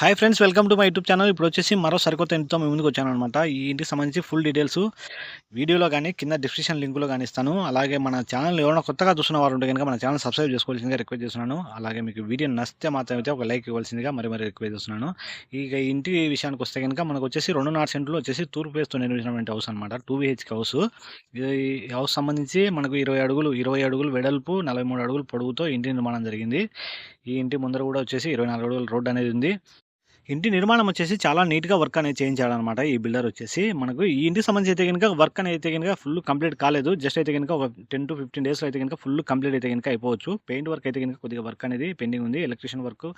Hi friends welcome to my YouTube channel ఇప్పుడు వచ్చేసి మరో సరికొత్త ఇంటితో మీ ముందుకు వచ్చాను అనమాట ఈ ఇంటికి సంబంధించి ఫుల్ డీటెయిల్స్ వీడియోలో కానీ కింద డిస్క్రిప్షన్ లింకులో కానీ ఇస్తాను. అలాగే మన ఛానల్ ఎవరైనా కొత్తగా చూస్తున్న వారు ఉంటే కనుక మన ఛానల్ సబ్స్క్రైబ్ చేసుకోవాల్సిందిగా రిక్వెస్ట్ చేస్తున్నాను. అలాగే మీకు వీడియో నచ్చితే మాత్రం అయితే ఒక లైక్ ఇవ్వాల్సిందిగా మరి మరి రిక్వెస్ట్ చేస్తున్నాను. ఇక ఈ ఇంటి విషయానికి వస్తే కనుక మనకు వచ్చేసి రెండు నాలుగు సెంట్లు వచ్చేసి తూర్పు ఫేస్తో నిర్మించినటువంటి హౌస్ అనమాట టూ బిహెచ్కే హౌస్ ఈ హౌస్ సంబంధించి మనకు ఇరవై అడుగులు ఇరవై అడుగులు వెడల్పు నలభై మూడు అడుగులు పొడుగుతో ఇంటి నిర్మాణం జరిగింది. ఈ ఇంటి ముందర కూడా వచ్చేసి ఇరవై నాలుగు అడుగుల రోడ్ అనేది ఉంది. ఇంటి నిర్మాణం వచ్చేసి చాలా నీట్గా వర్క్ అనేది చేయించాడనమాట ఈ బిల్డర్ వచ్చేసి. మనకు ఈ ఇంటికి సంబంధించి అయితే కనుక వర్క్ అనేది అయితే కనుక ఫుల్ కంప్లీట్ కాలేదు. జస్ట్ అయితే కనుక ఒక టెన్ టు ఫిఫ్టీన్ డేస్లో అయితే కనుక ఫుల్ కంప్లీట్ అయితే కనుక అయిపోవచ్చు. పెయింట్ వర్క్ అయితే కనుక కొద్దిగా వర్క్ అనేది పెండింగ్ ఉంది. ఎలక్ట్రిషియన్ వర్క్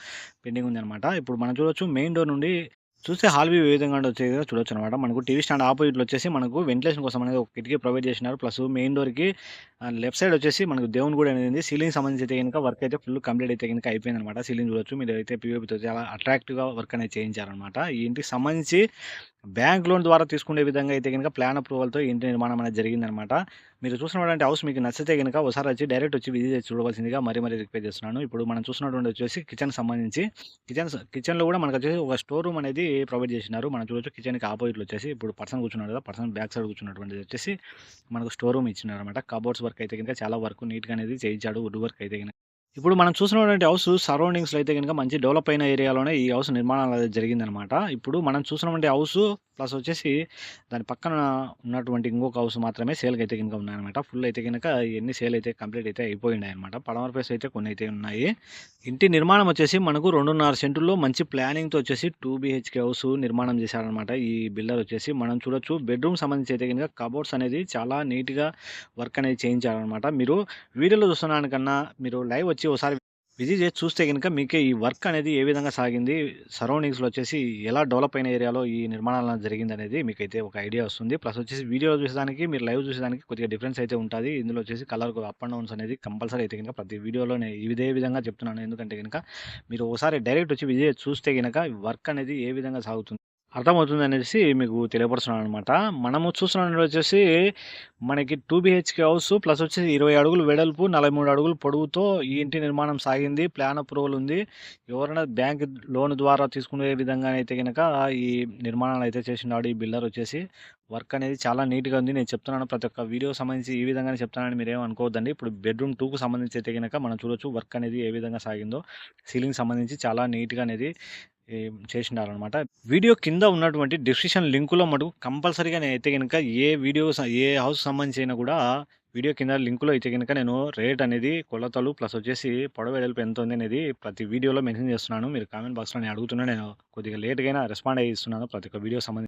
పెండింగ్ ఉంది అనమాట ఇప్పుడు మనం చూడొచ్చు మెయిన్ డోర్ నుండి చూస్తే హాల్ వ్యూ ఏ విధంగా వచ్చేది చూడొచ్చు అనమాట మనకు టీవీ స్టాండ్ ఆపోజిట్లో వచ్చేసి మనకు వెంటిలేషన్ కోసం అనేది ఒక కిటికీ ప్రొవైడ్ చేసినారు. ప్లస్ మెయిన్ డోర్కి లెఫ్ట్ సైడ్ వచ్చేసి మనకు దేవుని కూడా అనేది సీలింగ్ సంబంధించి అయితే కనుక వర్క్ అయితే ఫుల్ కంప్లీట్ అయితే కనుక అయిపోయింది అనమాట సీలింగ్ చూడొచ్చు. మీరు అయితే పీవీపీతో చాలా అట్రాక్టివ్గా వర్క్ అనేది చేయించారనమాట ఈ ఇంటికి సంబంధించి బ్యాంక్ లోన్ ద్వారా తీసుకునే విధంగా అయితే కనుక ప్లాన్ అప్రూవల్తో ఇంటి నిర్మాణం అనేది జరిగిందనమాట మీరు చూసినటువంటి హౌస్ మీకు నచ్చితే కనుక ఒకసారి వచ్చి డైరెక్ట్ వచ్చి విజిట్ చూడవలసిందిగా మరీ మరీ రిక్వెస్ట్ చేస్తున్నాను. ఇప్పుడు మనం చూసినటువంటి వచ్చేసి కిచెన్ సంబంధించి కిచెన్ కిచెన్లో కూడా మనకు వచ్చేసి ఒక స్టోర్ రూమ్ అనేది ప్రొవైడ్ చేసినారు. మనం చూడొచ్చు కిచెన్కి ఆపోజిట్లో వచ్చేసి ఇప్పుడు పర్సన్ కూర్చున్నాడు కదా పర్సన్ బ్యాక్ సైడ్ కూర్చున్నటువంటిది వచ్చేసి మనకు స్టోర్ రూమ్ ఇచ్చినారు అనమాట కబోర్డ్స్ వర్క్ అయితే కనుక చాలా వర్క్ నీట్గా అనేది చేయించాడు వుడ్ వర్క్ అయితే కనుక ఇప్పుడు మనం చూసినటువంటి హౌస్ సరౌండింగ్స్లో అయితే కనుక మంచి డెవలప్ అయిన ఏరియాలోనే ఈ హౌస్ నిర్మాణాలు అనేది జరిగిందనమాట ఇప్పుడు మనం చూసినటువంటి హౌస్ ప్లస్ వచ్చేసి దాని పక్కన ఉన్నటువంటి ఇంకొక హౌస్ మాత్రమే సేల్కి అయితే కనుక ఉన్నాయన్నమాట. ఫుల్ అయితే కనుక ఎన్ని సేల్ అయితే కంప్లీట్ అయితే అయిపోయినాయి అనమాట పడమర ప్లేస్ అయితే కొన్ని అయితే ఉన్నాయి. ఇంటి నిర్మాణం వచ్చేసి మనకు రెండున్నర సెంటుల్లో మంచి ప్లానింగ్తో వచ్చేసి టూ బీహెచ్కే హౌస్ నిర్మాణం చేశారనమాట ఈ బిల్డర్ వచ్చేసి మనం చూడొచ్చు. బెడ్రూమ్ సంబంధించి అయితే కనుక కబోర్డ్స్ అనేది చాలా నీట్గా వర్క్ అనేది చేయించారనమాట మీరు వీడియోలో చూస్తున్నానికన్నా మీరు లైవ్ వచ్చి వచ్చి ఒకసారి విజిట్ చేసి చూస్తే కనుక మీకే ఈ వర్క్ అనేది ఏ విధంగా సాగింది సరౌండింగ్స్లో వచ్చేసి ఎలా డెవలప్ అయిన ఏరియాలో ఈ నిర్మాణాలు జరిగింది అనేది మీకైతే ఒక ఐడియా వస్తుంది. ప్లస్ వచ్చేసి వీడియో చూసేదానికి మీరు లైవ్ చూసేదానికి కొద్దిగా డిఫరెన్స్ అయితే ఉంటుంది. ఇందులో వచ్చేసి కలర్ అప్ అండ్ డౌన్స్ అనేది కంపల్సరీ అయితే కనుక ప్రతి వీడియోలో నేను ఇదే విధంగా చెప్తున్నాను. ఎందుకంటే కనుక మీరు ఒకసారి డైరెక్ట్ వచ్చి విజిట్ చూస్తే కనుక వర్క్ అనేది ఏ విధంగా సాగుతుంది అర్థమవుతుంది అనేసి మీకు తెలియపరుస్తున్నాను అనమాట మనము చూస్తున్న వచ్చేసి మనకి టూ బిహెచ్కే హౌస్ ప్లస్ వచ్చేసి ఇరవై అడుగులు వెడల్పు నలభై మూడు అడుగులు పొడవుతో ఈ ఇంటి నిర్మాణం సాగింది. ప్లాన్ అప్రూవల్ ఉంది. ఎవరైనా బ్యాంక్ లోన్ ద్వారా తీసుకునే విధంగా అయితే కనుక ఈ నిర్మాణాలు అయితే చేసినాడు ఈ బిల్డర్ వచ్చేసి. వర్క్ అనేది చాలా నీట్గా ఉంది. నేను చెప్తున్నాను ప్రతి ఒక్క వీడియో సంబంధించి ఈ విధంగానే చెప్తానని మీరు ఏమనుకోవద్దండి ఇప్పుడు బెడ్రూమ్ టూకు సంబంధించి అయితే కనుక మనం చూడొచ్చు వర్క్ అనేది ఏ విధంగా సాగిందో. సీలింగ్ సంబంధించి చాలా నీట్గా అనేది చేసినారనమాట వీడియో కింద ఉన్నటువంటి డిస్క్రిప్షన్ లింకులో మటుకు కంపల్సరీగా నేను అయితే కనుక ఏ వీడియో ఏ హౌస్ సంబంధించిన కూడా వీడియో కింద లింకులో అయితే కనుక నేను రేట్ అనేది కొలతలు ప్లస్ వచ్చేసి పొడవ వెడల్పు ఎంత ఉంది అనేది ప్రతి వీడియోలో మెన్షన్ చేస్తున్నాను. మీరు కామెంట్ బాక్స్లో నేను అడుగుతున్నా నేను కొద్దిగా లేట్గా రెస్పాండ్ అయ్యి ఇస్తున్నాను ప్రతి ఒక్క వీడియో సంబంధించి